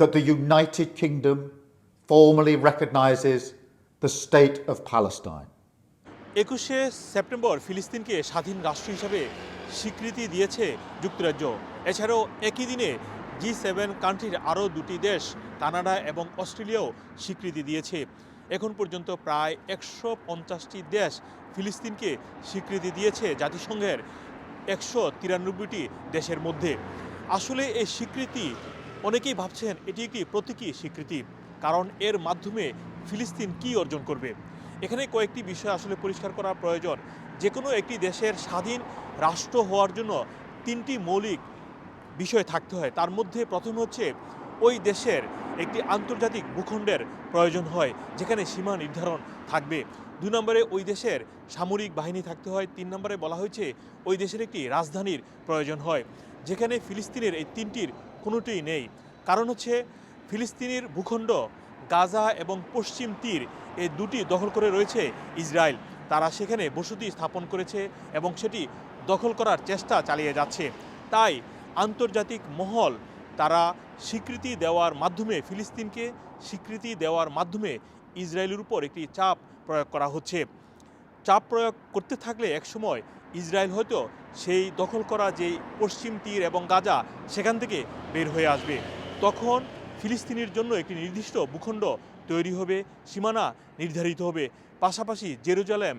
that the United Kingdom formally recognises the state of Palestine. একুশে September ফিলিস্তিনকে স্বাধীন রাষ্ট্র হিসাবে স্বীকৃতি দিয়েছে যুক্তরাজ্য। এছাড়াও একই দিনে জি সেভেন কান্ট্রির আরও দুটি দেশ, কানাডা এবং অস্ট্রেলিয়াও স্বীকৃতি দিয়েছে। এখন পর্যন্ত প্রায় একশো পঞ্চাশটি দেশ ফিলিস্তিনকে স্বীকৃতি দিয়েছে জাতিসংঘের একশো তিরানব্বইটি দেশের মধ্যে। আসলে এই স্বীকৃতি অনেকেই ভাবছেন এটি একটি প্রতীকী স্বীকৃতি, কারণ এর মাধ্যমে ফিলিস্তিন কি অর্জন করবে? এখানে কয়েকটি বিষয় আসলে পরিষ্কার করা প্রয়োজন। যে কোনো একটি দেশের স্বাধীন রাষ্ট্র হওয়ার জন্য তিনটি মৌলিক বিষয় থাকতে হয়। তার মধ্যে প্রথম হচ্ছে, ওই দেশের একটি আন্তর্জাতিক ভূখণ্ডের প্রয়োজন হয়, যেখানে সীমা নির্ধারণ থাকবে। দুই নম্বরে, ওই দেশের সামরিক বাহিনী থাকতে হয়। তিন নম্বরে বলা হয়েছে, ওই দেশের একটি রাজধানীর প্রয়োজন হয়, যেখানে ফিলিস্তিনের এই তিনটির কোনোটিই নেই। কারণ হচ্ছে ফিলিস্তিনের ভূখণ্ড, গাজা এবং পশ্চিম তীর এই দুটি দখল করে রয়েছে ইসরায়েল। তারা সেখানে বসতি স্থাপন করেছে এবং সেটি দখল করার চেষ্টা চালিয়ে যাচ্ছে। তাই আন্তর্জাতিক মহল তারা স্বীকৃতি দেওয়ার মাধ্যমে ফিলিস্তিনকে স্বীকৃতি দেওয়ার মাধ্যমে ইসরায়েলের উপর একটি চাপ প্রয়োগ করা হচ্ছে। চাপ প্রয়োগ করতে থাকলে একসময় ইসরায়েল হয়তো সেই দখল করা যেই পশ্চিম তীর এবং গাজা, সেখান থেকে বের হয়ে আসবে। তখন ফিলিস্তিনের জন্য একটি নির্দিষ্ট ভূখণ্ড তৈরি হবে, সীমানা নির্ধারিত হবে। পাশাপাশি জেরুজালেম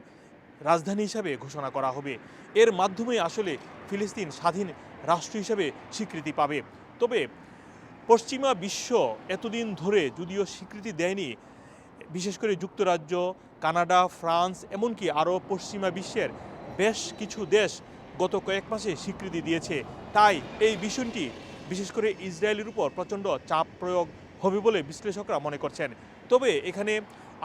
রাজধানী হিসাবে ঘোষণা করা হবে। এর মাধ্যমে আসলে ফিলিস্তিন স্বাধীন রাষ্ট্র হিসাবে স্বীকৃতি পাবে। তবে পশ্চিমা বিশ্ব এতদিন ধরে যদিও স্বীকৃতি দেয়নি, বিশেষ করে যুক্তরাজ্য, কানাডা, ফ্রান্স, এমনকি আরও পশ্চিমা বিশ্বের বেশ কিছু দেশ গত কয়েক মাসে স্বীকৃতি দিয়েছে। তাই এই বিষয়টি বিশেষ করে ইসরায়েলের উপর প্রচণ্ড চাপ প্রয়োগ হবে বলে বিশ্লেষকরা মনে করছেন। তবে এখানে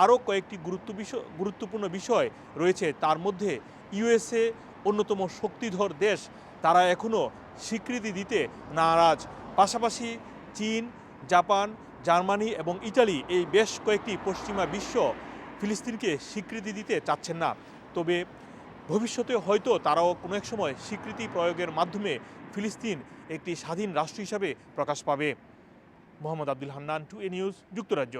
আরও কয়েকটি গুরুত্ব বিষয় গুরুত্বপূর্ণ বিষয় রয়েছে। তার মধ্যে ইউএসএ অন্যতম শক্তিধর দেশ, তারা এখনও স্বীকৃতি দিতে নারাজ। পাশাপাশি চীন, জাপান, জার্মানি এবং ইটালি এই বেশ কয়েকটি পশ্চিমা বিশ্ব ফিলিস্তিনকে স্বীকৃতি দিতে চাচ্ছেন না। তবে ভবিষ্যতে হয়তো তারাও কোনো এক সময় স্বীকৃতি প্রয়োগের মাধ্যমে ফিলিস্তিন একটি স্বাধীন রাষ্ট্র হিসাবে প্রকাশ পাবে। Mohammad Abdul Hannan, two A news, যুক্তরাজ্য।